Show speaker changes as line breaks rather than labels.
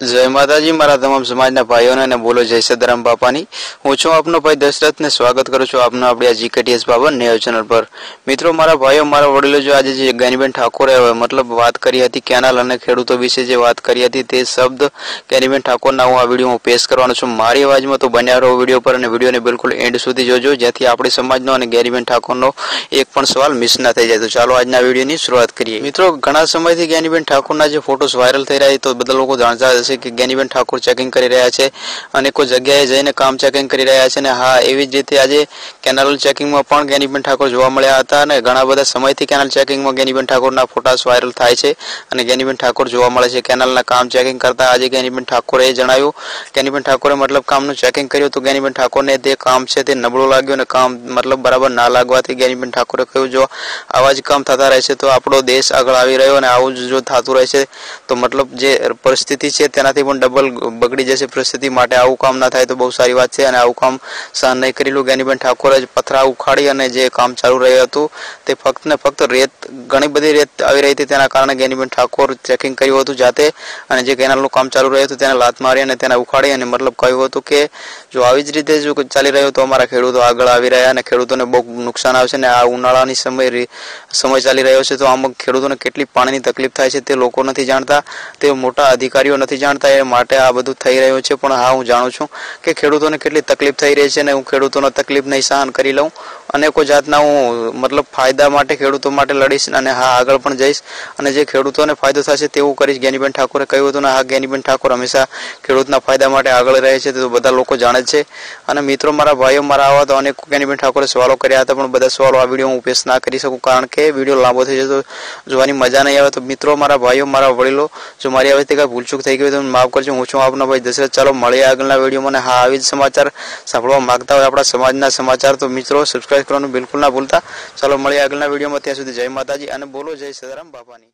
જય માતાજી, મારા તમામ સમાજના ભાઈઓને અને બોલો જય સદરામ બાપાની. હું છું આપનો ભાઈ દશરથને સ્વાગત કરું છું આપનો આપણી આ જીકેટીએસ બાબા નેવ ચેનલ પર. મિત્રો, મારા ભાઈઓ, મારા વડીલો જો આજે જે જ્ઞાનીબેન ઠાકોરે મતલબ વાત કરી હતી કેનાલ અને ખેડૂતો વિશે જે વાત કરી હતી તે શબ્દ જ્ઞાનીબેન ઠાકોરના હું આ વીડિયો હું પેશ કરવાનો છું. મારી અવાજમાં તો બન્યા રહો વીડિયો પર અને વિડીયોને બિલકુલ એન્ડ સુધી જોજો, જેથી આપણી સમાજનો અને જ્ઞાનીબેન ઠાકોરનો એક પણ સવાલ મિસ ના થઈ જાય. તો ચાલો આજના વિડીયોની શરૂઆત કરીએ. મિત્રો, ઘણા સમયથી જ્ઞાનીબેન ઠાકોરના જે ફોટોસ વાયરલ થઈ રહ્યા છે, તો બધા લોકો જાણતા હશે કે જ્ઞાનીબેન ઠાકોર ચેકિંગ કરી રહ્યા છે અનેકો જગ્યાએ જઈને કામ ચેકિંગ કરી રહ્યા છે અને હા, એવી જ રીતે આજે કેનાલ ચેકિંગમાં પણ જ્ઞાનીબેન ઠાકોર જોવા મળ્યા હતા અને ઘણા બધા સમયથી કેનાલ ચેકિંગમાં જ્ઞાનીબેન ઠાકોરના ફોટાસ વાયરલ થાય છે અને જ્ઞાનીબેન ઠાકોર જોવા મળે છે. કેનાલના કામ ચેકિંગ કરતા આજે જ્ઞાનીબેન ઠાકોરે જણાવ્યું, જ્ઞાનીબેન ઠાકોરે મતલબ કામનું ચેકિંગ કર્યું તો જ્ઞાનીબેન ઠાકોરને તે કામ છે તે નબળું લાગ્યું અને કામ મતલબ બરાબર ના લાગવાથી જ્ઞાનીબેન ઠાકોરે કહ્યું, જો આવા જ કામ થતા રહેશે તો આપણો દેશ આગળ આવી રહ્યો અને આવું જો થતું રહેશે તો મતલબ જે પરિસ્થિતિ છે તેનાથી પણ ડબલ બગડી જશે પરિસ્થિતિ માટે. આવું કામ ના થાય તો બહુ સારી વાત છે. અને આવું કામ સહન નહીં કરેલું જ્ઞાનીબેન ઠાકોરે જ પથરા ઉખાડી અને જે કામ ચાલુ રહ્યું હતું તે ફક્ત ને ફક્ત રેત, ઘણી બધી રેત આવી રહી હતી. તેના કારણે જ્ઞાનીબેન ઠાકોર ચેકિંગ કર્યું હતું જાતે અને જે કેનાલનું કામ ચાલુ રહ્યું હતું તેને લાત મારી અને તેને ઉખાડી અને મતલબ કહ્યું હતું કે, જો આવી જ રીતે જો ચાલી રહ્યું તો અમારા ખેડૂતો આગળ આવી રહ્યા અને ખેડૂતોને બહુ નુકસાન આવશે અને આ ઉનાળાની સમય સમય ચાલી રહ્યો છે તો આમાં ખેડૂતોને કેટલી પાણીની તકલીફ થાય છે તે લોકો નથી જાણતા. તે મોટા અધિકારીઓ નથી જાણતા. એ માટે આ બધું થઈ રહ્યું છે. પણ હા, હું જાણું છું કે ખેડૂતોને કેટલી તકલીફ થઈ રહી છે અને હું ખેડૂતોનો તકલીફ નહીં સહન કરી લઉં. અનેકો જાતના હું મતલબ ફાયદા માટે, ખેડૂતો માટે લડીશ અને હા, આગળ પણ જઈશ. અને જે ખેડૂતોને ફાયદો થશે તેવું કરીશ. જ્ઞાનીબેન ઠાકોરે કહ્યું હતું ને, હા, જ્ઞાનીબેન ઠાકોર હંમેશા ખેડૂતના ફાયદા માટે આગળ રહે છે, તો બધા લોકો જાણે છે. અને મિત્રો, મારા ભાઈઓ, મારા આવા તો અનેક જ્ઞાનીબેન ઠાકોરે સવાલો કર્યા હતા, પણ બધા સવાલો આ વીડિયો હું ઉપેશ ના કરી શકું, કારણ કે વીડિયો લાંબો થઈ જતો, જોવાની મજા નહીં આવે. તો મિત્રો, મારા ભાઈઓ, મારા વડીલો, જો મારી આવે તે કંઈ ભૂલચૂક થઈ ગઈ તો માફ કરજો. હું છું આપનો ભાઈ દશરથ. ચાલો, મળીએ આગળના વિડીયોમાં અને હા, આવી જ સમાચાર સાંભળવા માંગતા હોય આપણા સમાજના સમાચાર. તો મિત્રો સબસ્ક્રાઇબ કરવાનું બિલકુલ ના ભૂલતા. ચાલો મળીએ આગળના વિડીયોમાં. ત્યાં સુધી જય માતાજી અને બોલો જય સદારામ બાપાની.